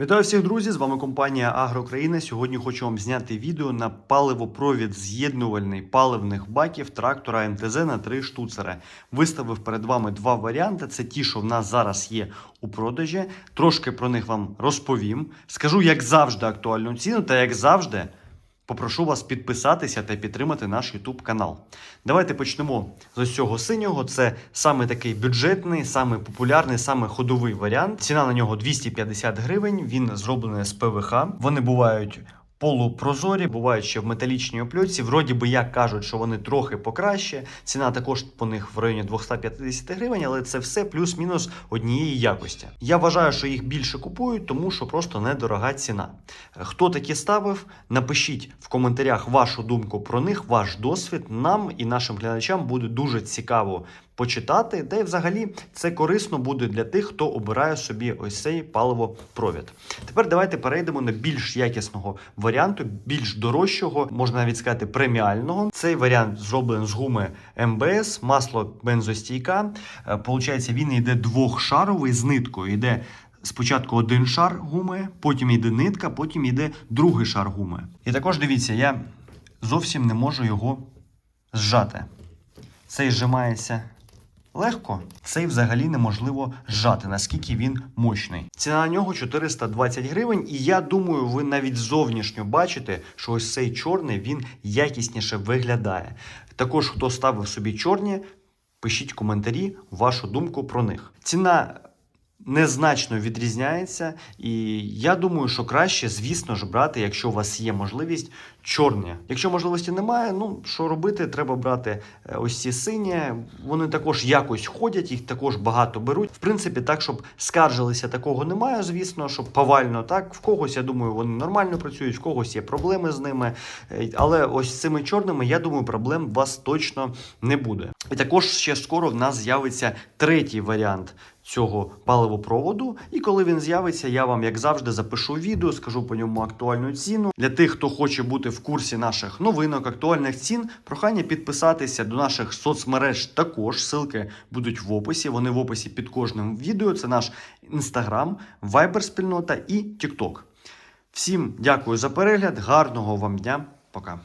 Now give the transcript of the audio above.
Вітаю всіх друзі! З вами компанія Агрокраїна. Сьогодні хочу вам зняти відео на паливопровід з'єднувальний паливних баків трактора МТЗ на 3 штуцери. Виставив перед вами два варіанти. Це ті, що в нас зараз є у продажі. Трошки про них вам розповім. Скажу, як завжди, актуальну ціну, та як завжди. Попрошу вас підписатися та підтримати наш YouTube канал. Давайте почнемо з ось цього синього. Це саме такий бюджетний, саме популярний, саме ходовий варіант. Ціна на нього 250 гривень. Він зроблений з ПВХ. Вони бувають. Полупрозорі, бувають ще в металічній опльоці. Вроді би як кажуть, що вони трохи покраще. Ціна також по них в районі 250 гривень, але це все плюс-мінус однієї якості. Я вважаю, що їх більше купують, тому що просто недорога ціна. Хто такі ставив? Напишіть в коментарях вашу думку про них, ваш досвід. Нам і нашим глядачам буде дуже цікаво почитати. Та й взагалі це корисно буде для тих, хто обирає собі ось цей паливопровід. Тепер давайте перейдемо на більш якісного варіанту, більш дорожчого, можна навіть сказати, преміального. Цей варіант зроблений з гуми МБС, масло бензостійка. Е, Получається, він йде двохшаровий з ниткою. Йде Спочатку один шар гуми, потім йде нитка, потім йде другий шар гуми. І також дивіться, я зовсім не можу його зжати. Цей зжимається легко, цей взагалі неможливо зжати, наскільки він мощний. Ціна на нього 420 гривень, і я думаю, ви навіть зовнішньо бачите, що ось цей чорний він якісніше виглядає. Також, хто ставив собі чорні, пишіть коментарі вашу думку про них. Ціна незначно відрізняється, і я думаю, що краще, звісно ж, брати, якщо у вас є можливість, чорні. Якщо можливості немає, ну що робити? Треба брати е, ось ці сині. Вони також якось ходять, їх також багато беруть. В принципі, так, щоб скаржилися, такого немає, звісно, щоб повально так. В когось, я думаю, вони нормально працюють, в когось є проблеми з ними. Е, Але ось з цими чорними, я думаю, проблем у вас точно не буде. І також ще скоро в нас з'явиться третій варіант. Цього паливопроводу, і коли він з'явиться, я вам, як завжди, запишу відео, скажу по ньому актуальну ціну. Для тих, хто хоче бути в курсі наших новинок, актуальних цін, прохання підписатися до наших соцмереж. Також ссылки будуть в описі. Вони в описі під кожним відео. Це наш інстаграм, вайбер спільнота і Тікток. Всім дякую за перегляд, гарного вам дня, пока.